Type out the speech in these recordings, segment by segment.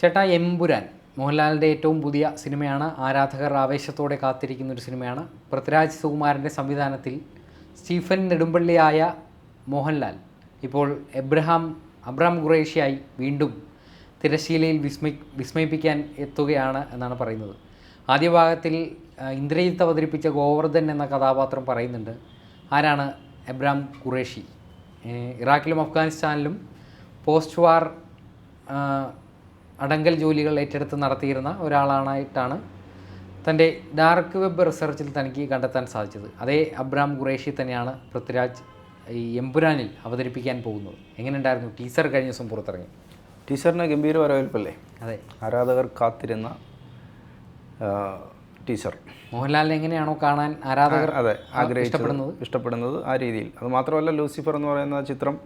ചേട്ടാ എമ്പുരാൻ. മോഹൻലാലിന്റെ ഏറ്റവും പുതിയ സിനിമയാണ്. ആരാധകർ ആവേശത്തോടെ കാത്തിരിക്കുന്ന ഒരു സിനിമയാണ്. പൃഥ്വിരാജ് സുകുമാരന്റെ സംവിധാനത്തിൽ സ്റ്റീഫൻ നെടുമ്പള്ളിയായ മോഹൻലാൽ ഇപ്പോൾ എബ്രഹാം അബ്രഹാം ഖുറേഷിയായി വീണ്ടും തിരശ്ശീലയിൽ വിസ്മയി വിസ്മയിപ്പിക്കാൻ എത്തുകയാണ് എന്നാണ് പറയുന്നത്. ആദ്യ ഭാഗത്തിൽ ഇന്ദ്രയുദ്ധ അവതരിപ്പിച്ച ഗോവർദ്ധൻ എന്ന കഥാപാത്രം പറയുന്നുണ്ട്. ആരാണ് എബ്രഹാം ഖുറേഷി? ഇറാഖിലും അഫ്ഗാനിസ്ഥാനിലും പോസ്റ്റ് വാർ അടങ്കൽ ജോലികൾ ഏറ്റെടുത്ത് നടത്തിയിരുന്ന ഒരാളാണായിട്ടാണ് തന്റെ ഡാർക്ക് വെബ് റിസർച്ചിൽ തനിക്ക് കണ്ടെത്താൻ സാധിച്ചത്. അതേ അബ്രാം ഖുറേഷി തന്നെയാണ് പൃഥ്വിരാജ് ഈ എംപുരാനിൽ അവതരിപ്പിക്കാൻ പോകുന്നത്. എങ്ങനെയുണ്ടായിരുന്നു? ടീസർ കഴിഞ്ഞ ദിവസം പുറത്തിറങ്ങി. ടീസറിന് ഗംഭീര വരവേൽപ്പല്ലേ? അതെ. ആരാധകർ കാത്തിരുന്ന ടീസർ. ടീച്ചർ മോഹൻലാലിനെ എങ്ങനെയാണോ കാണാൻ ആരാധകർ അതെ ആഗ്രഹിക്കപ്പെടുന്നത് ഇഷ്ടപ്പെടുന്നത് ആ രീതിയിൽ. അത് മാത്രമല്ല ലൂസിഫർ എന്ന് പറയുന്ന ചിത്രം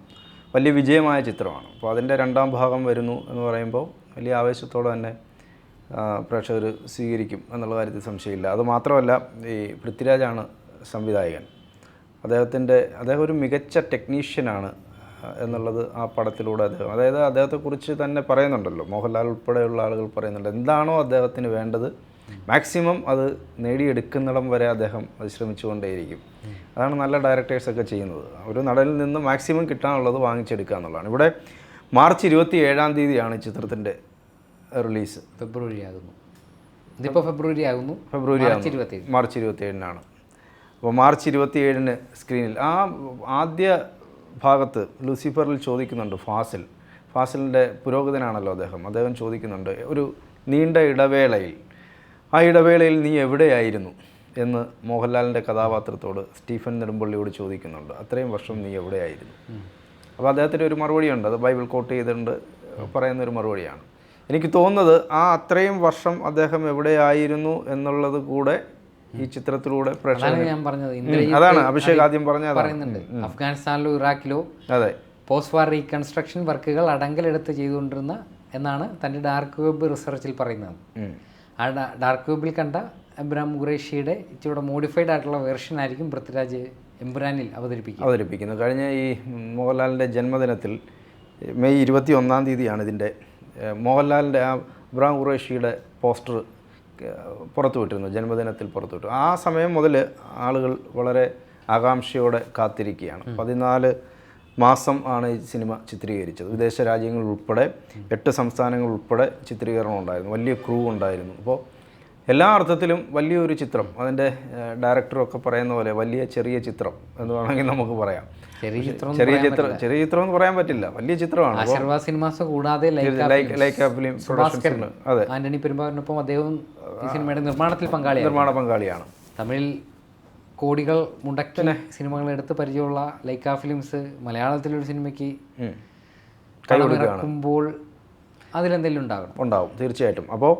വലിയ വിജയമായ ചിത്രമാണ്. അപ്പോൾ അതിന്റെ രണ്ടാം ഭാഗം വരുന്നു എന്ന് പറയുമ്പോൾ വലിയ ആവേശത്തോടെ തന്നെ പ്രേക്ഷകർ സ്വീകരിക്കും എന്നുള്ള കാര്യത്തിൽ സംശയമില്ല. അതുമാത്രമല്ല ഈ പൃഥ്വിരാജാണ് സംവിധായകൻ. അദ്ദേഹത്തിന്റെ അദ്ദേഹം ഒരു മികച്ച ടെക്നീഷ്യനാണ് എന്നുള്ളത് ആ പടത്തിലൂടെ അദ്ദേഹം അതായത് അദ്ദേഹത്തെക്കുറിച്ച് തന്നെ പറയുന്നുണ്ടല്ലോ മോഹൻലാൽ ഉൾപ്പെടെയുള്ള ആളുകൾ പറയുന്നുണ്ട്. എന്താണോ അദ്ദേഹത്തിന് വേണ്ടത് മാക്സിമം അത് നേടിയെടുക്കുന്നിടം വരെ അദ്ദേഹം അത് ശ്രമിച്ചുകൊണ്ടേയിരിക്കും അതാണ് നല്ല ഡയറക്ടേഴ്സൊക്കെ ചെയ്യുന്നത്. ഒരു നടനിൽ നിന്ന് മാക്സിമം കിട്ടാനുള്ളത് വാങ്ങിച്ചെടുക്കുക എന്നുള്ളതാണ്. ഇവിടെ മാർച്ച് ഇരുപത്തി ഏഴാം തീയതിയാണ് ചിത്രത്തിന്റെ റിലീസ്. ഫെബ്രുവരി ആകുന്നു ഇതിപ്പോൾ ഫെബ്രുവരി ആകുന്നു ഫെബ്രുവരി മാർച്ച് ഇരുപത്തേഴ് മാർച്ച് ഇരുപത്തി ഏഴിനാണ് അപ്പോൾ മാർച്ച് ഇരുപത്തി ഏഴിന് സ്ക്രീനിൽ ആ ആദ്യ ഭാഗത്ത് ലൂസിഫറിൽ ചോദിക്കുന്നുണ്ട് ഫാസിൽ. ഫാസിലിന്റെ പുരോഗതിനാണല്ലോ അദ്ദേഹം. അദ്ദേഹം ചോദിക്കുന്നുണ്ട് ഒരു നീണ്ട ഇടവേളയിൽ ആ ഇടവേളയിൽ നീ എവിടെയായിരുന്നു? എന്ന് മോഹൻലാലിന്റെ കഥാപാത്രത്തോട് സ്റ്റീഫൻ നെടുമ്പള്ളിയോട് ചോദിക്കുന്നുണ്ട് അത്രയും വർഷം നീ എവിടെയായിരുന്നു? അപ്പോൾ അദ്ദേഹത്തിന്റെ ഒരു മറുപടിയുണ്ട്. അത് ബൈബിൾ കോട്ട് ചെയ്തിട്ടുണ്ട്. പറയുന്ന ഒരു മറുപടിയാണ്. എനിക്ക് തോന്നുന്നത് ആ അത്രയും വർഷം അദ്ദേഹം എവിടെയായിരുന്നു എന്നുള്ളത് കൂടെ ഈ ചിത്രത്തിലൂടെ ഞാൻ പറഞ്ഞത്. അതാണ് അഭിഷേക് ആദ്യം പറഞ്ഞ പറയുന്നുണ്ട്. അഫ്ഗാനിസ്ഥാനിലോ ഇറാഖിലോ അതെ. പോസ്റ്റ് വാർ റീകൺസ്ട്രക്ഷൻ വർക്കുകൾ അടങ്കലെടുത്ത് ചെയ്തുകൊണ്ടിരുന്ന എന്നാണ് തന്റെ ഡാർക്ക് വെബ് റിസർച്ചിൽ പറയുന്നത്. ആ ഡാർക്ക് വെബിൽ കണ്ട എബ്രാം ഖുറേഷിയുടെ ഇച്ചിരി മോഡിഫൈഡ് ആയിട്ടുള്ള വേർഷൻ ആയിരിക്കും പൃഥ്വിരാജ് എംപുരാനിൽ അവതരിപ്പിക്കും. അവതരിപ്പിക്കുന്നു. കഴിഞ്ഞ ഈ മോഹൻലാലിന്റെ ജന്മദിനത്തിൽ മെയ് ഇരുപത്തി ഒന്നാം തീയതിയാണ് ഇതിന്റെ മോഹൻലാലിന്റെ ആ ഇബ്രാഹിം ഖുറേഷിയുടെ പോസ്റ്റർ പുറത്തുവിട്ടിരുന്നു ജന്മദിനത്തിൽ പുറത്തുവിട്ടു ആ സമയം മുതൽ ആളുകൾ വളരെ ആകാംക്ഷയോടെ കാത്തിരിക്കുകയാണ്. പതിനാല് മാസം ആണ് ഈ സിനിമ ചിത്രീകരിച്ചത്. വിദേശ രാജ്യങ്ങൾ ഉൾപ്പെടെ എട്ട് സംസ്ഥാനങ്ങൾ ഉൾപ്പെടെ ചിത്രീകരണം ഉണ്ടായിരുന്നു. വലിയ ക്രൂ ഉണ്ടായിരുന്നു. അപ്പോൾ എല്ലാ അർത്ഥത്തിലും വലിയൊരു ചിത്രം. അതിന്റെ ഡയറക്ടറൊക്കെ പറയുന്ന പോലെ വലിയ ചെറിയ ചിത്രം എന്ന് വേണമെങ്കിൽ നമുക്ക് പറയാം. ചെറിയ ചിത്രം ചെറിയ ചിത്രം ചെറിയ ചിത്രം എന്ന് പറയാൻ പറ്റില്ല. വലിയ ചിത്രമാണ്. സിനിമാസ് കൂടാതെ ഫിലിം പ്രൊഡക്ഷൻസ് അതെ. ആന്റണി പെരുമ്പാറിനൊപ്പം അദ്ദേഹവും ഈ സിനിമയുടെ നിർമ്മാണത്തിൽ പങ്കാളിയാണ് നിർമ്മാണ പങ്കാളിയാണ്. തമിഴിൽ കോടികൾ മുടക്കിന് സിനിമകൾ എടുത്ത് പരിചയമുള്ള ലൈക്ക ഫിലിംസ് മലയാളത്തിലൊരു സിനിമയ്ക്ക് കൈ കൊടുക്കുമ്പോൾ അതിലെന്തെങ്കിലും ഉണ്ടാകണം. ഉണ്ടാവും തീർച്ചയായിട്ടും. അപ്പോൾ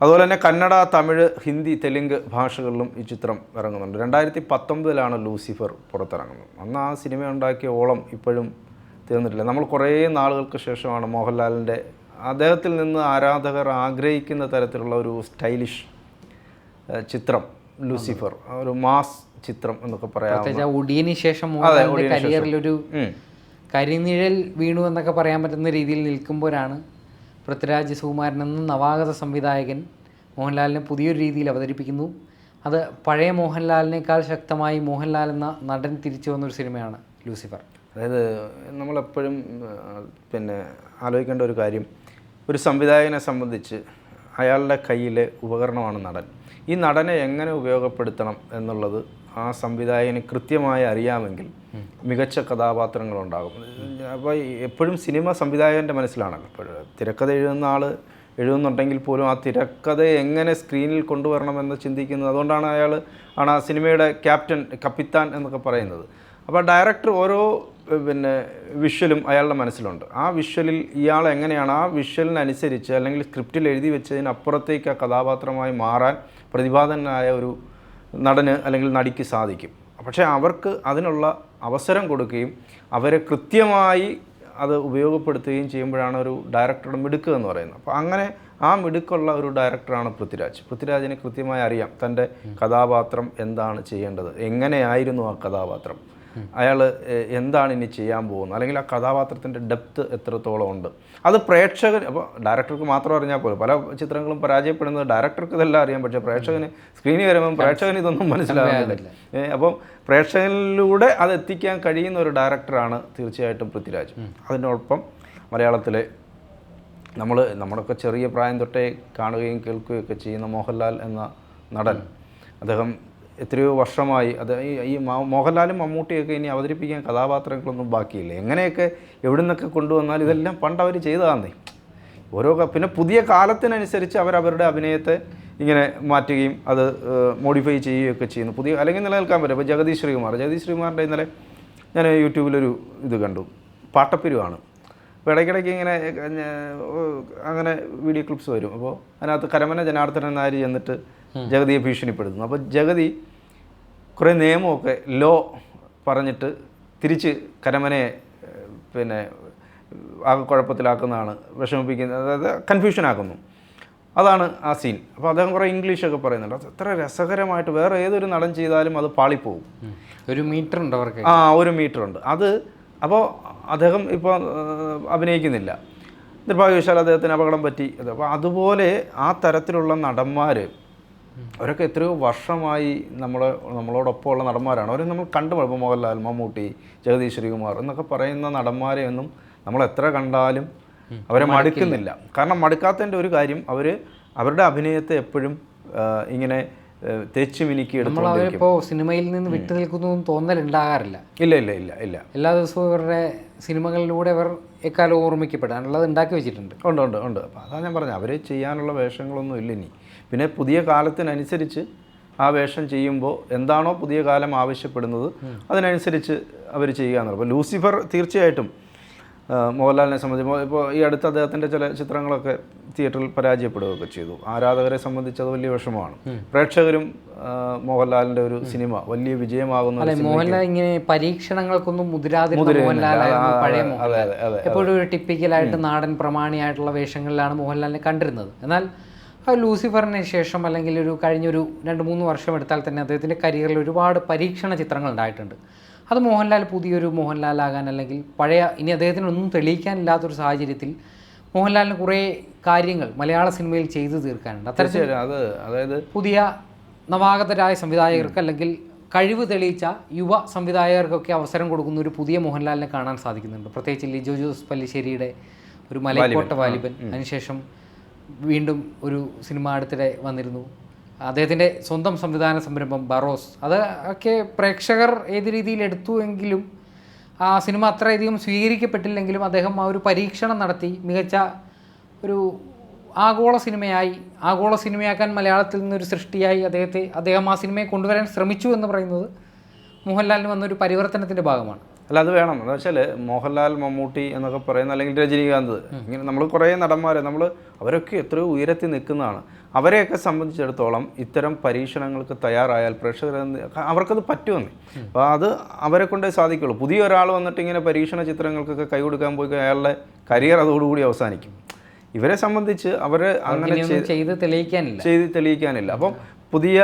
അതുപോലെ തന്നെ കന്നഡ തമിഴ് ഹിന്ദി തെലുങ്ക് ഭാഷകളിലും ഈ ചിത്രം ഇറങ്ങുന്നുണ്ട്. രണ്ടായിരത്തി പത്തൊമ്പതിലാണ് ലൂസിഫർ പുറത്തിറങ്ങുന്നത്. അന്ന് ആ സിനിമ ഉണ്ടാക്കിയ ഓളം ഇപ്പോഴും തീർന്നിട്ടില്ല. നമ്മൾ കുറേ നാളുകൾക്ക് ശേഷമാണ് മോഹൻലാലിന്റെ അദ്ദേഹത്തിൽ നിന്ന് ആരാധകർ ആഗ്രഹിക്കുന്ന തരത്തിലുള്ള ഒരു സ്റ്റൈലിഷ് ചിത്രം ലൂസിഫർ ഒരു മാസ് ചിത്രം എന്നൊക്കെ പറയാം ഒടിയന് ശേഷം കരിയറിലൊരു. കരിനിഴൽ വീണു എന്നൊക്കെ പറയാൻ പറ്റുന്ന രീതിയിൽ നിൽക്കുമ്പോഴാണ് പൃഥ്വിരാജ് സുകുമാരൻ എന്ന നവാഗത സംവിധായകൻ മോഹൻലാലിനെ പുതിയൊരു രീതിയിൽ അവതരിപ്പിക്കുന്നു. അത് പഴയ മോഹൻലാലിനേക്കാൾ ശക്തമായി മോഹൻലാൽ എന്ന നടൻ തിരിച്ചു വന്നൊരു സിനിമയാണ് ലൂസിഫർ. അതായത് നമ്മളെപ്പോഴും പിന്നെ ആലോചിക്കേണ്ട ഒരു കാര്യം ഒരു സംവിധായകനെ സംബന്ധിച്ച് അയാളുടെ കയ്യിലെ ഉപകരണമാണ് നടൻ. ഈ നടനെ എങ്ങനെ ഉപയോഗപ്പെടുത്തണം എന്നുള്ളത് ആ സംവിധായകന് കൃത്യമായി അറിയാമെങ്കിൽ മികച്ച കഥാപാത്രങ്ങളുണ്ടാകും. അപ്പോൾ എപ്പോഴും സിനിമ സംവിധായകന്റെ മനസ്സിലാണല്ലോ. ഇപ്പോൾ തിരക്കഥ എഴുതുന്ന ആൾ എഴുതുന്നുണ്ടെങ്കിൽ പോലും ആ തിരക്കഥ എങ്ങനെ സ്ക്രീനിൽ കൊണ്ടുവരണമെന്ന് ചിന്തിക്കുന്നത് അതുകൊണ്ടാണ് അയാൾ ആണ് ആ സിനിമയുടെ ക്യാപ്റ്റൻ കപ്പിത്താൻ എന്നൊക്കെ പറയുന്നത്. അപ്പോൾ ഡയറക്ടർ ഓരോ പിന്നെ വിഷ്വലും അയാളുടെ മനസ്സിലുണ്ട്. ആ വിഷ്വലിൽ ഇയാൾ എങ്ങനെയാണ് ആ വിഷ്വലിനനുസരിച്ച് അല്ലെങ്കിൽ സ്ക്രിപ്റ്റിൽ എഴുതി വെച്ചതിനപ്പുറത്തേക്ക് ആ കഥാപാത്രമായി മാറാൻ പ്രതിപാദനായ ഒരു നടന് അല്ലെങ്കിൽ നടിക്ക് സാധിക്കും. പക്ഷേ അവർക്ക് അതിനുള്ള അവസരം കൊടുക്കുകയും അവരെ കൃത്യമായി അത് ഉപയോഗപ്പെടുത്തുകയും ചെയ്യുമ്പോഴാണ് ഒരു ഡയറക്ടറുടെ മിടുക്ക് എന്ന് പറയുന്നത്. അപ്പോൾ അങ്ങനെ ആ മിടുക്കുള്ള ഒരു ഡയറക്ടറാണ് പൃഥ്വിരാജ്. പൃഥ്വിരാജിനെ കൃത്യമായി അറിയാം തന്റെ കഥാപാത്രം എന്താണ് ചെയ്യേണ്ടത്. എങ്ങനെയായിരുന്നു ആ കഥാപാത്രം? അയാൾ എന്താണ് ഇനി ചെയ്യാൻ പോകുന്നത്? അല്ലെങ്കിൽ ആ കഥാപാത്രത്തിന്റെ ഡെപ്ത് എത്രത്തോളം ഉണ്ട്? അത് പ്രേക്ഷകൻ അപ്പോൾ ഡയറക്ടർക്ക് മാത്രം അറിഞ്ഞാൽ പോലും പല ചിത്രങ്ങളും പരാജയപ്പെടുന്നത് ഡയറക്ടർക്ക് ഇതെല്ലാം അറിയാം. പക്ഷേ പ്രേക്ഷകന് സ്ക്രീനിൽ വരുമ്പം പ്രേക്ഷകന് ഇതൊന്നും മനസ്സിലാകുന്നില്ല അപ്പം പ്രേക്ഷകനിലൂടെ അത് എത്തിക്കാൻ കഴിയുന്ന ഒരു ഡയറക്ടറാണ് തീർച്ചയായിട്ടും പൃഥ്വിരാജ്. അതിനോടൊപ്പം മലയാളത്തിലെ നമ്മൾ നമ്മളൊക്കെ ചെറിയ പ്രായം തൊട്ടേ കാണുകയും കേൾക്കുകയും ഒക്കെ ചെയ്യുന്ന മോഹൻലാൽ എന്ന നടൻ. അദ്ദേഹം എത്രയോ വർഷമായി അത് ഈ മോഹൻലാലും മമ്മൂട്ടിയൊക്കെ ഇനി അവതരിപ്പിക്കാൻ കഥാപാത്രങ്ങളൊന്നും ബാക്കിയില്ല? എങ്ങനെയൊക്കെ എവിടെ നിന്നൊക്കെ കൊണ്ടുവന്നാൽ ഇതെല്ലാം പണ്ട് അവർ ചെയ്തതാന്നേ. ഓരോ പിന്നെ പുതിയ കാലത്തിനനുസരിച്ച് അവർ അവരുടെ അഭിനയത്തെ ഇങ്ങനെ മാറ്റുകയും അത് മോഡിഫൈ ചെയ്യുകയൊക്കെ ചെയ്യുന്നു. പുതിയ അല്ലെങ്കിൽ നിലനിൽക്കാൻ പറ്റും. ഇപ്പോൾ ജഗദീഷ് ശ്രീകുമാർ. ജഗദീഷ് ശ്രീകുമാറിന്റെ ഇന്നലെ ഞാൻ യൂട്യൂബിലൊരു ഇത് കണ്ടു. പാട്ടപ്പിരുവാണ്. അപ്പോൾ ഇടയ്ക്കിടയ്ക്ക് ഇങ്ങനെ അങ്ങനെ വീഡിയോ ക്ലിപ്സ് വരും. അപ്പോൾ അതിനകത്ത് കരമന ജനാർദ്ദനൻ നായർ ചെന്നിട്ട് ജഗതിയെ ഭീഷണിപ്പെടുത്തുന്നു. അപ്പോൾ ജഗതി കുറേ നിയമമൊക്കെ ലോ പറഞ്ഞിട്ട് തിരിച്ച് കരമനയെ പിന്നെ ആ കുഴപ്പത്തിലാക്കുന്നതാണ് വിഷമിപ്പിക്കുന്നത് അതായത് കൺഫ്യൂഷനാക്കുന്നു. അതാണ് ആ സീൻ. അപ്പോൾ അദ്ദേഹം കുറേ ഇംഗ്ലീഷൊക്കെ പറയുന്നുണ്ട്. അത് എത്ര രസകരമായിട്ട് വേറെ ഏതൊരു നടൻ ചെയ്താലും അത് പാളിപ്പോവും. ഒരു മീറ്റർ ഉണ്ട് അവർക്ക്. ആ ഒരു മീറ്റർ ഉണ്ട് അത് അപ്പോൾ അദ്ദേഹം ഇപ്പോൾ അഭിനയിക്കുന്നില്ല. നിർഭാഗ്യവശാൽ അദ്ദേഹത്തിന് അപകടം പറ്റി. അപ്പോൾ അതുപോലെ ആ തരത്തിലുള്ള നടന്മാർ അവരൊക്കെ എത്രയോ വർഷമായി നമ്മൾ നമ്മളോടൊപ്പം ഉള്ള നടന്മാരാണ്. അവരെ നമ്മൾ കണ്ടു ഇപ്പോൾ മോഹൻലാൽ മമ്മൂട്ടി ജഗദീഷ് ശ്രീകുമാർ എന്നൊക്കെ പറയുന്ന നടന്മാരെ ഒന്നും നമ്മൾ എത്ര കണ്ടാലും അവരെ മടുക്കുന്നില്ല. കാരണം മടുക്കാത്തതിന്റെ ഒരു കാര്യം അവർ അവരുടെ അഭിനയത്തെ എപ്പോഴും ഇങ്ങനെ തേച്ച് മിനുക്കി നമ്മൾ സിനിമയിൽ നിന്ന് വിട്ടു നിൽക്കുന്നു തോന്നൽ തോന്നലുണ്ടാകാറില്ല. ഇല്ല ഇല്ല ഇല്ല ഇല്ല. എല്ലാ ദിവസവും ഇവരുടെ സിനിമകളിലൂടെ അവർ എക്കാലം ഓർമ്മിക്കപ്പെടാനുള്ളത് ഉണ്ടാക്കി വെച്ചിട്ടുണ്ട്. ഉണ്ട് ഉണ്ട് ഉണ്ട്. അപ്പോൾ അതാണ് ഞാൻ പറഞ്ഞത് അവർ ചെയ്യാനുള്ള വേഷങ്ങളൊന്നും ഇല്ല ഇനി. പിന്നെ പുതിയ കാലത്തിനനുസരിച്ച് ആ വേഷം ചെയ്യുമ്പോൾ എന്താണോ പുതിയ കാലം ആവശ്യപ്പെടുന്നത് അതിനനുസരിച്ച് അവർ ചെയ്യുക എന്നുള്ളത്. അപ്പോൾ ലൂസിഫർ തീർച്ചയായിട്ടും മോഹൻലാലിനെ സംബന്ധിച്ച് ഇപ്പോൾ ഈ അടുത്ത അദ്ദേഹത്തിന്റെ ചില ചിത്രങ്ങളൊക്കെ തിയേറ്ററിൽ പരാജയപ്പെടുകയൊക്കെ ചെയ്തു. ആരാധകരെ സംബന്ധിച്ച് അത് വലിയ വിഷമമാണ്. പ്രേക്ഷകരും മോഹൻലാലിന്റെ ഒരു സിനിമ വലിയ വിജയമാകുന്ന മോഹൻലാൽ ഇങ്ങനെ പരീക്ഷണങ്ങൾക്കൊന്നും മുതിരാതെ എപ്പോഴും ഒരു ടിപ്പിക്കലായിട്ട് നാടൻ പ്രമാണിയായിട്ടുള്ള വേഷങ്ങളിലാണ് മോഹൻലാലിനെ കണ്ടിരുന്നത്. എന്നാൽ ആ ലൂസിഫറിന് ശേഷം അല്ലെങ്കിൽ ഒരു കഴിഞ്ഞൊരു രണ്ട് മൂന്ന് വർഷം എടുത്താൽ തന്നെ അദ്ദേഹത്തിന്റെ കരിയറിൽ ഒരുപാട് പരീക്ഷണ ചിത്രങ്ങൾ ഉണ്ടായിട്ടുണ്ട്. അത് മോഹൻലാൽ പുതിയൊരു മോഹൻലാലാകാൻ അല്ലെങ്കിൽ പഴയ ഇനി അദ്ദേഹത്തിന് ഒന്നും തെളിയിക്കാനില്ലാത്തൊരു സാഹചര്യത്തിൽ മോഹൻലാലിന് കുറേ കാര്യങ്ങൾ മലയാള സിനിമയിൽ ചെയ്തു തീർക്കാനുണ്ട്. അത്തരത്തിൽ അത് അതായത് പുതിയ നവാഗതരായ സംവിധായകർക്ക് അല്ലെങ്കിൽ കഴിവ് തെളിയിച്ച യുവ സംവിധായകർക്കൊക്കെ അവസരം കൊടുക്കുന്ന ഒരു പുതിയ മോഹൻലാലിനെ കാണാൻ സാധിക്കുന്നുണ്ട്. പ്രത്യേകിച്ച് ലിജോ ജോസ് പല്ലിശ്ശേരിയുടെ ഒരു മലയക്കോട്ട വാലിബൻ. അതിനുശേഷം വീണ്ടും ഒരു സിനിമ അടുത്തിടെ വന്നിരുന്നു. അദ്ദേഹത്തിന്റെ സ്വന്തം സംവിധാന സംരംഭം ബറോസ്. അത് ഒക്കെ പ്രേക്ഷകർ ഏത് രീതിയിൽ എടുത്തു എങ്കിലും ആ സിനിമ അത്രയധികം സ്വീകരിക്കപ്പെട്ടില്ലെങ്കിലും അദ്ദേഹം ആ ഒരു പരീക്ഷണം നടത്തി. മികച്ച ഒരു ആഗോള സിനിമയായി. ആഗോള സിനിമയാക്കാൻ മലയാളത്തിൽ നിന്നൊരു സൃഷ്ടിയായി അദ്ദേഹത്തെ അദ്ദേഹം ആ സിനിമയെ കൊണ്ടുവരാൻ ശ്രമിച്ചു എന്ന് പറയുന്നത് മോഹൻലാലിന് വന്നൊരു പരിവർത്തനത്തിന്റെ ഭാഗമാണ്. അല്ല അത് വേണം. എന്ന് വെച്ചാൽ മോഹൻലാൽ മമ്മൂട്ടി എന്നൊക്കെ പറയുന്ന അല്ലെങ്കിൽ രജനീകാന്ത് ഇങ്ങനെ നമ്മൾ കുറേ നടന്മാരെ നമ്മൾ അവരൊക്കെ എത്രയോ ഉയരത്തിൽ നിൽക്കുന്നതാണ്. അവരെയൊക്കെ സംബന്ധിച്ചിടത്തോളം ഇത്തരം പരീക്ഷണങ്ങൾക്ക് തയ്യാറായാൽ പ്രേക്ഷകർ അവർക്കത് പറ്റുമെന്ന്. അപ്പോൾ അത് അവരെ കൊണ്ടേ സാധിക്കുള്ളൂ. പുതിയ ഒരാൾ വന്നിട്ട് ഇങ്ങനെ പരീക്ഷണ ചിത്രങ്ങൾക്കൊക്കെ കൈ കൊടുക്കാൻ പോയി അയാളുടെ കരിയർ അതോടുകൂടി അവസാനിക്കും. ഇവരെ സംബന്ധിച്ച് അവർ അങ്ങനെ ചെയ്ത് തെളിയിക്കാനില്ല. ചെയ്ത് തെളിയിക്കാനില്ല. അപ്പം പുതിയ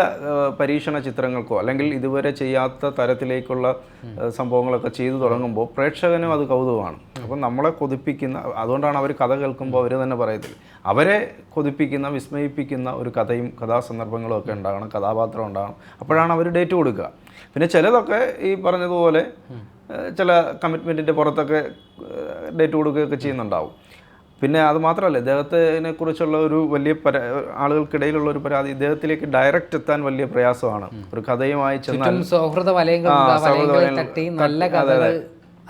പരീക്ഷണ ചിത്രങ്ങൾക്കോ അല്ലെങ്കിൽ ഇതുവരെ ചെയ്യാത്ത തരത്തിലേക്കുള്ള സംഭവങ്ങളൊക്കെ ചെയ്തു തുടങ്ങുമ്പോൾ പ്രേക്ഷകനും അത് കൗതുകമാണ്. അപ്പം നമ്മളെ കൊതിപ്പിക്കുന്ന അതുകൊണ്ടാണ് അവർ കഥ കേൾക്കുമ്പോൾ അവർ തന്നെ പറയത്തില്ല? അവരെ കൊതിപ്പിക്കുന്ന വിസ്മയിപ്പിക്കുന്ന ഒരു കഥയും കഥാസന്ദർഭങ്ങളും ഒക്കെ ഉണ്ടാകണം കഥാപാത്രം ഉണ്ടാകണം. അപ്പോഴാണ് അവർ ഡേറ്റ് കൊടുക്കുക. പിന്നെ ചിലതൊക്കെ ഈ പറഞ്ഞതുപോലെ ചില കമ്മിറ്റ്മെന്റിന്റെ പുറത്തൊക്കെ ഡേറ്റ് കൊടുക്കുകയൊക്കെ ചെയ്യുന്നുണ്ടാവും. പിന്നെ അത് മാത്രമല്ല ഇദ്ദേഹത്തിനെ കുറിച്ചുള്ള ഒരു വലിയ പരാ ആളുകൾക്കിടയിലുള്ള ഒരു പരാതി ഇദ്ദേഹത്തിലേക്ക് ഡയറക്റ്റ് എത്താൻ വലിയ പ്രയാസമാണ്. ഒരു കഥയുമായി ചെന്നാൽ സൗഹൃദ നല്ല കഥകൾ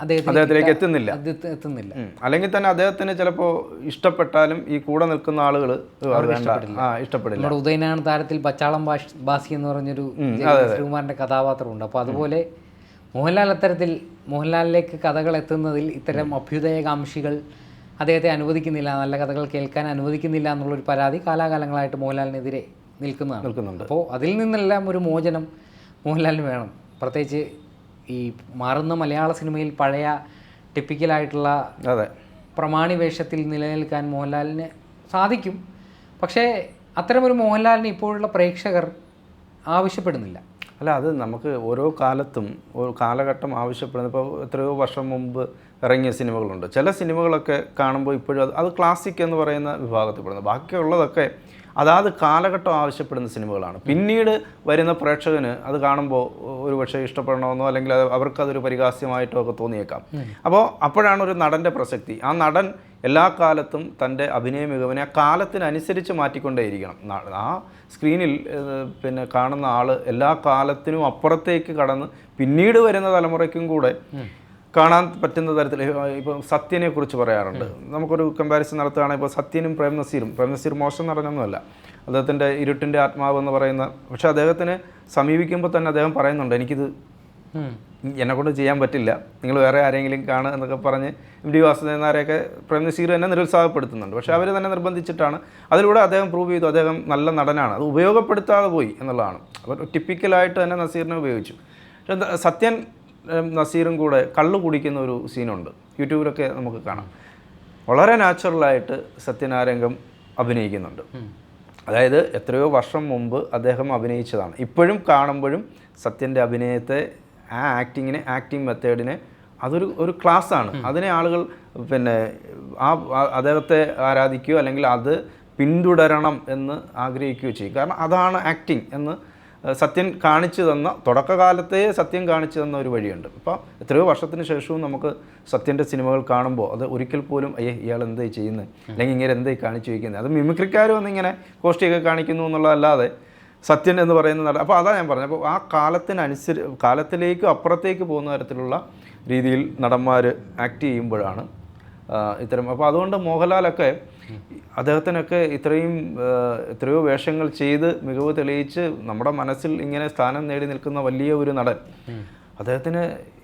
അദ്ദേഹത്തിലേക്ക് എത്തുന്നില്ല. എത്തുന്നില്ല. അല്ലെങ്കിൽ തന്നെ അദ്ദേഹത്തിന് ചിലപ്പോ ഇഷ്ടപ്പെട്ടാലും ഈ കൂടെ നിൽക്കുന്ന ആളുകൾ ഇഷ്ടപ്പെടില്ല. നമ്മുടെ ഉദയനാണ് താരത്തിൽ പച്ചാളം ബാസി എന്ന് പറഞ്ഞൊരു ശ്രീകുമാറിന്റെ കഥാപാത്രമുണ്ട്. അപ്പോൾ അതുപോലെ മോഹൻലാൽ അത്തരത്തിൽ മോഹൻലാലിലേക്ക് കഥകൾ എത്തുന്നതിൽ ഇത്തരം അഭ്യുദയകാംക്ഷികൾ അദ്ദേഹത്തെ അനുവദിക്കുന്നില്ല നല്ല കഥകൾ കേൾക്കാൻ അനുവദിക്കുന്നില്ല എന്നുള്ളൊരു പരാതി കാലാകാലങ്ങളായിട്ട് മോഹൻലാലിനെതിരെ നിൽക്കുന്നതാണ്. നിൽക്കുന്നുണ്ട്. അപ്പോൾ അതിൽ നിന്നെല്ലാം ഒരു മോചനം മോഹൻലാലിന് വേണം. പ്രത്യേകിച്ച് ഈ മാറുന്ന മലയാള സിനിമയിൽ പഴയ ടിപ്പിക്കലായിട്ടുള്ള അതെ. പ്രമാണി വേഷത്തിൽ നിലനിൽക്കാൻ മോഹൻലാലിന് സാധിക്കും. പക്ഷേ അത്തരമൊരു മോഹൻലാലിന് ഇപ്പോഴുള്ള പ്രേക്ഷകർ ആവശ്യപ്പെടുന്നില്ല. അല്ല അത് നമുക്ക് ഓരോ കാലത്തും ഒരു കാലഘട്ടം ആവശ്യപ്പെടുന്നത്. ഇപ്പോൾ എത്രയോ വർഷം മുമ്പ് ഇറങ്ങിയ സിനിമകളുണ്ട്. ചില സിനിമകളൊക്കെ കാണുമ്പോൾ ഇപ്പോഴും അത് അത് ക്ലാസിക് എന്ന് പറയുന്ന വിഭാഗത്തിൽ പെടുന്നു ബാക്കിയുള്ളതൊക്കെ അതാത് കാലഘട്ടം ആവശ്യപ്പെടുന്ന സിനിമകളാണ്. പിന്നീട് വരുന്ന പ്രേക്ഷകന് അത് കാണുമ്പോൾ ഒരു പക്ഷേ ഇഷ്ടപ്പെടണമെന്നോ അല്ലെങ്കിൽ അത് അവർക്കതൊരു പരിഹാസ്യമായിട്ടോ ഒക്കെ തോന്നിയേക്കാം. അപ്പോൾ അപ്പോഴാണ് ഒരു നടന്റെ പ്രസക്തി. ആ നടൻ എല്ലാ കാലത്തും തന്റെ അഭിനയ മികവിനെ ആ കാലത്തിനനുസരിച്ച് മാറ്റിക്കൊണ്ടേയിരിക്കണം. ആ സ്ക്രീനിൽ പിന്നെ കാണുന്ന ആൾ എല്ലാ കാലത്തിനും അപ്പുറത്തേക്ക് കടന്ന് പിന്നീട് വരുന്ന തലമുറയ്ക്കും കൂടെ കാണാൻ പറ്റുന്ന തരത്തിൽ ഇപ്പം സത്യനെ കുറിച്ച് പറയാറുണ്ട്. നമുക്കൊരു കമ്പാരിസൺ നടത്തുകയാണെങ്കിൽ ഇപ്പോൾ സത്യനും പ്രേം നസീറും. പ്രേം നസീർ മോശം നടനൊന്നുമല്ല. അദ്ദേഹത്തിന്റെ ഇരുട്ടിന്റെ ആത്മാവ് എന്ന് പറയുന്ന പക്ഷേ അദ്ദേഹത്തിന് സമീപിക്കുമ്പോൾ തന്നെ അദ്ദേഹം പറയുന്നുണ്ട് എനിക്കിത്. എന്നെ കൊണ്ട് ചെയ്യാൻ പറ്റില്ല. നിങ്ങൾ വേറെ ആരെങ്കിലും കാണുക എന്നൊക്കെ പറഞ്ഞ് എം ഡി വാസുദേവനാരെയൊക്കെ പ്രേം നസീർ തന്നെ നിരുത്സാഹപ്പെടുത്തുന്നുണ്ട്. പക്ഷേ അവർ തന്നെ നിർബന്ധിച്ചിട്ടാണ് അതിലൂടെ അദ്ദേഹം പ്രൂവ് ചെയ്തു അദ്ദേഹം നല്ല നടനാണ്. അത് ഉപയോഗപ്പെടുത്താതെ പോയി എന്നുള്ളതാണ്. അപ്പോൾ ടിപ്പിക്കലായിട്ട് തന്നെ നസീറിനെ ഉപയോഗിച്ചു. പക്ഷേ സത്യൻ നസീറും കൂടെ കള്ളു കുടിക്കുന്ന ഒരു സീനുണ്ട്. യൂട്യൂബിലൊക്കെ നമുക്ക് കാണാം. വളരെ നാച്ചുറലായിട്ട് സത്യനാരംഗം അഭിനയിക്കുന്നുണ്ട്. അതായത് എത്രയോ വർഷം മുമ്പ് അദ്ദേഹം അഭിനയിച്ചതാണ്. ഇപ്പോഴും കാണുമ്പോഴും സത്യന്റെ അഭിനയത്തെ ആ ആക്ടിങ്ങിനെ ആക്ടിങ് മെത്തേഡിനെ അതൊരു ഒരു ക്ലാസ്സാണ് അതിനെ ആളുകൾ പിന്നെ ആ ആ- അദ്ദേഹത്തെ ആരാധിക്കുകയോ അല്ലെങ്കിൽ അത് പിന്തുടരണം എന്ന് ആഗ്രഹിക്കുകയോ ചെയ്യും. കാരണം അതാണ് ആക്ടിങ് എന്ന് ഏഹ്, സത്യൻ കാണിച്ചു തന്ന തുടക്കകാലത്തെ സത്യം കാണിച്ചു തന്ന ഒരു വഴിയുണ്ട്. അപ്പോൾ എത്രയോ വർഷത്തിന് ശേഷവും നമുക്ക് സത്യന്റെ സിനിമകൾ കാണുമ്പോൾ അത് ഒരിക്കൽ പോലും അയ്യേ ഇയാൾ എന്തായി ചെയ്യുന്നത് അല്ലെങ്കിൽ ഇങ്ങനെ എന്തായി കാണിച്ചു വയ്ക്കുന്നത് അത് മിമിക്രിക്കാർ വന്നിങ്ങനെ കോഷ്ടിയൊക്കെ കാണിക്കുന്നു എന്നുള്ളതല്ലാതെ സത്യൻ എന്ന് പറയുന്ന നട അപ്പോൾ അതാ ഞാൻ പറഞ്ഞത്. അപ്പോൾ ആ കാലത്തിനനുസരി കാലത്തിലേക്ക് അപ്പുറത്തേക്ക് പോകുന്ന തരത്തിലുള്ള രീതിയിൽ നടന്മാർ ആക്ട് ചെയ്യുമ്പോഴാണ് ഇത്തരം അപ്പോൾ അതുകൊണ്ട് മോഹൻലാലൊക്കെ അദ്ദേഹത്തിനൊക്കെ ഇത്രയും എത്രയോ വേഷങ്ങൾ ചെയ്ത് മികവ് തെളിയിച്ച് നമ്മുടെ മനസ്സിൽ ഇങ്ങനെ സ്ഥാനം നേടി നിൽക്കുന്ന വലിയ ഒരു നടൻ. അദ്ദേഹത്തിന്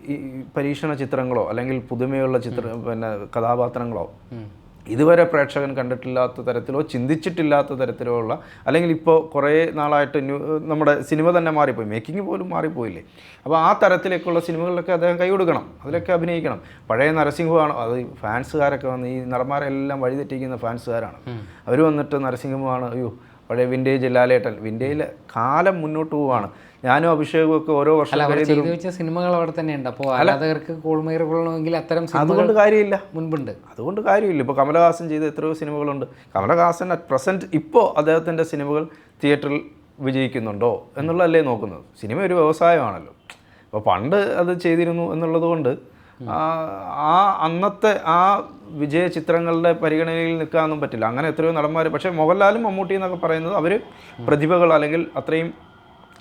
ഈ പരീക്ഷണ ചിത്രങ്ങളോ അല്ലെങ്കിൽ പുതുമയുള്ള ചിത്ര പിന്നെ കഥാപാത്രങ്ങളോ ഇതുവരെ പ്രേക്ഷകൻ കണ്ടിട്ടില്ലാത്ത തരത്തിലോ ചിന്തിച്ചിട്ടില്ലാത്ത തരത്തിലോ ഉള്ള അല്ലെങ്കിൽ ഇപ്പോൾ കുറേ നാളായിട്ട് നമ്മുടെ സിനിമ തന്നെ മാറിപ്പോയി മേക്കിംഗ് പോലും മാറിപ്പോയില്ലേ? അപ്പോൾ ആ തരത്തിലേക്കുള്ള സിനിമകളിലൊക്കെ അദ്ദേഹം കൈ കൊടുക്കണം അതിലൊക്കെ അഭിനയിക്കണം. പഴയ നരസിംഹമാണ് അത് ഫാൻസുകാരൊക്കെ വന്ന് ഈ നടന്മാരെല്ലാം വഴിതെറ്റിക്കുന്ന ഫാൻസുകാരാണ്. അവർ വന്നിട്ട് നരസിംഹമാണ് അയ്യോ പഴയ വിന്റേജ് ലാലേട്ടൻ. വിന്റേജിൽ കാലം മുന്നോട്ട് പോവാണ്. ഞാനും അഭിഷേകവും ഒക്കെ ഓരോ വർഷം ചെയ്തു വെച്ച സിനിമകൾ അവിടെ അപ്പോൾ ആരാധകർക്ക് കോൾമേർ കൊള്ളണമെങ്കിൽ അത്തരം അതുകൊണ്ട് കാര്യമില്ല. മുൻപുണ്ട്. അതുകൊണ്ട് കാര്യമില്ല. ഇപ്പോൾ കമലഹാസൻ ചെയ്ത എത്രയോ സിനിമകളുണ്ട്. കമലഹാസൻ അറ്റ് പ്രസന്റ് ഇപ്പോൾ അദ്ദേഹത്തിന്റെ സിനിമകൾ തിയേറ്ററിൽ വിജയിക്കുന്നുണ്ടോ എന്നുള്ളതല്ലേ നോക്കുന്നത്. സിനിമ ഒരു വ്യവസായമാണല്ലോ. അപ്പോൾ പണ്ട് അത് ചെയ്തിരുന്നു എന്നുള്ളത് കൊണ്ട് ആ അന്നത്തെ ആ വിജയ ചിത്രങ്ങളുടെ പരിഗണനയിൽ നിൽക്കാനൊന്നും പറ്റില്ല. അങ്ങനെ എത്രയോ നടന്മാർ പക്ഷേ മോഹൻലാലും മമ്മൂട്ടി എന്നൊക്കെ പറയുന്നത് അവർ പ്രതിഭകൾ അല്ലെങ്കിൽ അത്രയും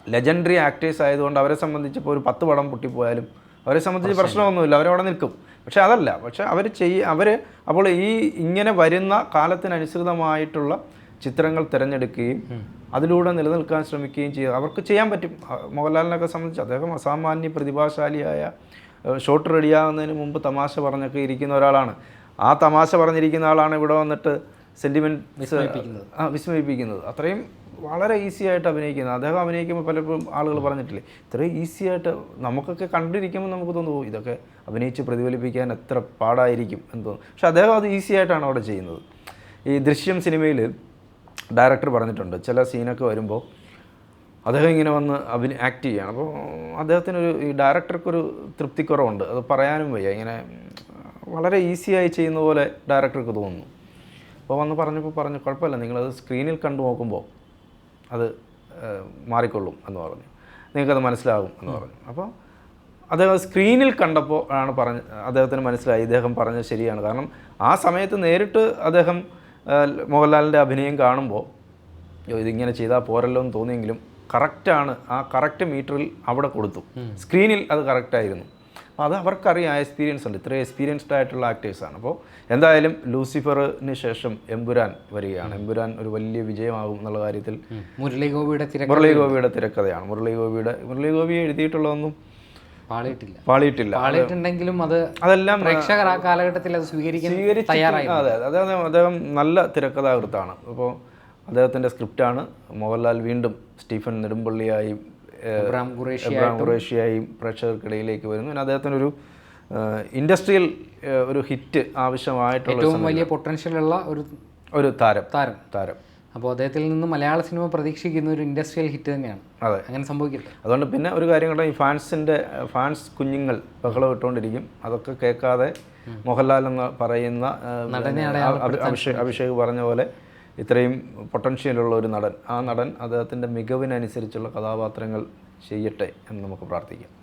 ലെജൻഡറി ആക്ടേഴ്സ് ആയതുകൊണ്ട് അവരെ സംബന്ധിച്ചിപ്പോൾ ഒരു പത്ത് പടം പൊട്ടിപ്പോയാലും അവരെ സംബന്ധിച്ച് പ്രശ്നമൊന്നുമില്ല. അവരവിടെ നിൽക്കും. പക്ഷേ അതല്ല. പക്ഷേ അവർ ചെയ്യ അവർ അപ്പോൾ ഈ ഇങ്ങനെ വരുന്ന കാലത്തിനനുസൃതമായിട്ടുള്ള ചിത്രങ്ങൾ തിരഞ്ഞെടുക്കുകയും അതിലൂടെ നിലനിൽക്കാൻ ശ്രമിക്കുകയും ചെയ്യുക അവർക്ക് ചെയ്യാൻ പറ്റും. മോഹൻലാലിനൊക്കെ സംബന്ധിച്ച് അദ്ദേഹം അസാമാന്യ പ്രതിഭാശാലിയായ ഷോട്ട് റെഡിയാകുന്നതിന് മുമ്പ് തമാശ പറഞ്ഞൊക്കെ ഇരിക്കുന്ന ഒരാളാണ്. ആ തമാശ പറഞ്ഞിരിക്കുന്ന ആളാണ് ഇവിടെ വന്നിട്ട് സെന്റിമെന്റ് ആ വിസ്മയിപ്പിക്കുന്നത്. അത്രയും വളരെ ഈസി ആയിട്ട് അഭിനയിക്കുന്നത്. അദ്ദേഹം അഭിനയിക്കുമ്പോൾ പലപ്പോഴും ആളുകൾ പറഞ്ഞിട്ടില്ലേ ഇത്രയും ഈസി ആയിട്ട് നമുക്കൊക്കെ കണ്ടിരിക്കുമ്പോൾ നമുക്ക് തോന്നുന്നു പോകും ഇതൊക്കെ അഭിനയിച്ച് പ്രതിഫലിപ്പിക്കാൻ എത്ര പാടായിരിക്കും എന്ന് തോന്നുന്നു. പക്ഷെ അദ്ദേഹം അത് ഈസി ആയിട്ടാണ് അവിടെ ചെയ്യുന്നത്. ഈ ദൃശ്യം സിനിമയിൽ ഡയറക്ടർ പറഞ്ഞിട്ടുണ്ട്. ചില സീനൊക്കെ വരുമ്പോൾ അദ്ദേഹം ഇങ്ങനെ വന്ന് അഭിനയ ആക്ട് ചെയ്യാണ് അപ്പോൾ അദ്ദേഹത്തിനൊരു ഈ ഡയറക്ടർക്കൊരു തൃപ്തിക്കുറവുണ്ട്. അത് പറയാനും വയ്യ. ഇങ്ങനെ വളരെ ഈസിയായി ചെയ്യുന്ന പോലെ ഡയറക്ടർക്ക് തോന്നുന്നു. അപ്പോൾ വന്ന് പറഞ്ഞപ്പോൾ പറഞ്ഞു കുഴപ്പമില്ല. നിങ്ങളത് സ്ക്രീനിൽ കണ്ടു നോക്കുമ്പോൾ അത് മാറിക്കൊള്ളും എന്ന് പറഞ്ഞു. നിങ്ങൾക്കത് മനസ്സിലാകും എന്ന് പറഞ്ഞു. അപ്പോൾ അദ്ദേഹം സ്ക്രീനിൽ കണ്ടപ്പോൾ ആണ് പറഞ്ഞ അദ്ദേഹത്തിന് മനസ്സിലായി. ഇദ്ദേഹം പറഞ്ഞത് ശരിയാണ്. കാരണം ആ സമയത്ത് നേരിട്ട് അദ്ദേഹം മോഹൻലാലിന്റെ അഭിനയം കാണുമ്പോൾ "അയ്യോ, ഇതിങ്ങനെ ചെയ്താൽ പോരല്ലോ എന്ന് തോന്നിയെങ്കിലും കറക്റ്റാണ് ആ കറക്റ്റ് മീറ്ററിൽ അവിടെ കൊടുത്തു. സ്ക്രീനിൽ അത് കറക്റ്റായിരുന്നു. അപ്പോൾ അത് അവർക്കറിയാം എക്സ്പീരിയൻസ് ഉണ്ട്. ഇത്രയും എക്സ്പീരിയൻസ്ഡ് ആയിട്ടുള്ള ആക്ടേഴ്സാണ് അപ്പോൾ എന്തായാലും ലൂസിഫറിന് ശേഷം എമ്പുരാൻ വരികയാണ്. എമ്പുരാൻ ഒരു വലിയ വിജയമാകും എന്നുള്ള കാര്യത്തിൽ. മുരളി ഗോപിയുടെ തിരക്ക് മുരളി ഗോപിയുടെ തിരക്കഥയാണ്. മുരളി ഗോപിയുടെ മുരളി ഗോപി എഴുതിയിട്ടുള്ളതൊന്നും പാളിയിട്ടില്ല. പാളിയിട്ടില്ല. പാളിയിട്ടുണ്ടെങ്കിലും അത് അതെല്ലാം പ്രേക്ഷകർ ആ കാലഘട്ടത്തിൽ അത് സ്വീകരിക്കാൻ തയ്യാറായി അതെ അതെ. അദ്ദേഹം അദ്ദേഹം നല്ല തിരക്കഥാകൃത്താണ്. അപ്പോൾ അദ്ദേഹത്തിന്റെ സ്ക്രിപ്റ്റാണ്. മോഹൻലാൽ വീണ്ടും സ്റ്റീഫൻ നെടുമ്പള്ളിയായി ഖുറേഷിയായും പ്രേക്ഷകർക്കിടയിലേക്ക് വരുന്നു. പിന്നെ അദ്ദേഹത്തിനൊരു ഇൻഡസ്ട്രിയൽ ഒരു ഹിറ്റ് ആവശ്യമായിട്ടുള്ള ഏറ്റവും വലിയ പൊട്ടൻഷ്യലുള്ള ഒരു ഒരു താരം. താരം. താരം. അപ്പോൾ അദ്ദേഹത്തിൽ നിന്ന് മലയാള സിനിമ പ്രതീക്ഷിക്കുന്ന ഒരു ഇൻഡസ്ട്രിയൽ ഹിറ്റ് തന്നെയാണ്. അതെ. അങ്ങനെ സംഭവിക്കില്ല അതുകൊണ്ട് പിന്നെ ഒരു കാര്യം കൂടെ ഈ ഫാൻസിന്റെ ഫാൻസ് കുഞ്ഞുങ്ങൾ ബഹളം ഇട്ടുകൊണ്ടിരിക്കും. അതൊക്കെ കേൾക്കാതെ മോഹൻലാൽ എന്ന് പറയുന്ന അഭിഷേക് അഭിഷേക് പറഞ്ഞ പോലെ ഇത്രയും പൊട്ടൻഷ്യലുള്ള ഒരു നടൻ. ആ നടൻ അദ്ദേഹത്തിന്റെ മികവിനനുസരിച്ചുള്ള കഥാപാത്രങ്ങൾ ചെയ്യട്ടെ എന്ന് നമുക്ക് പ്രാർത്ഥിക്കാം.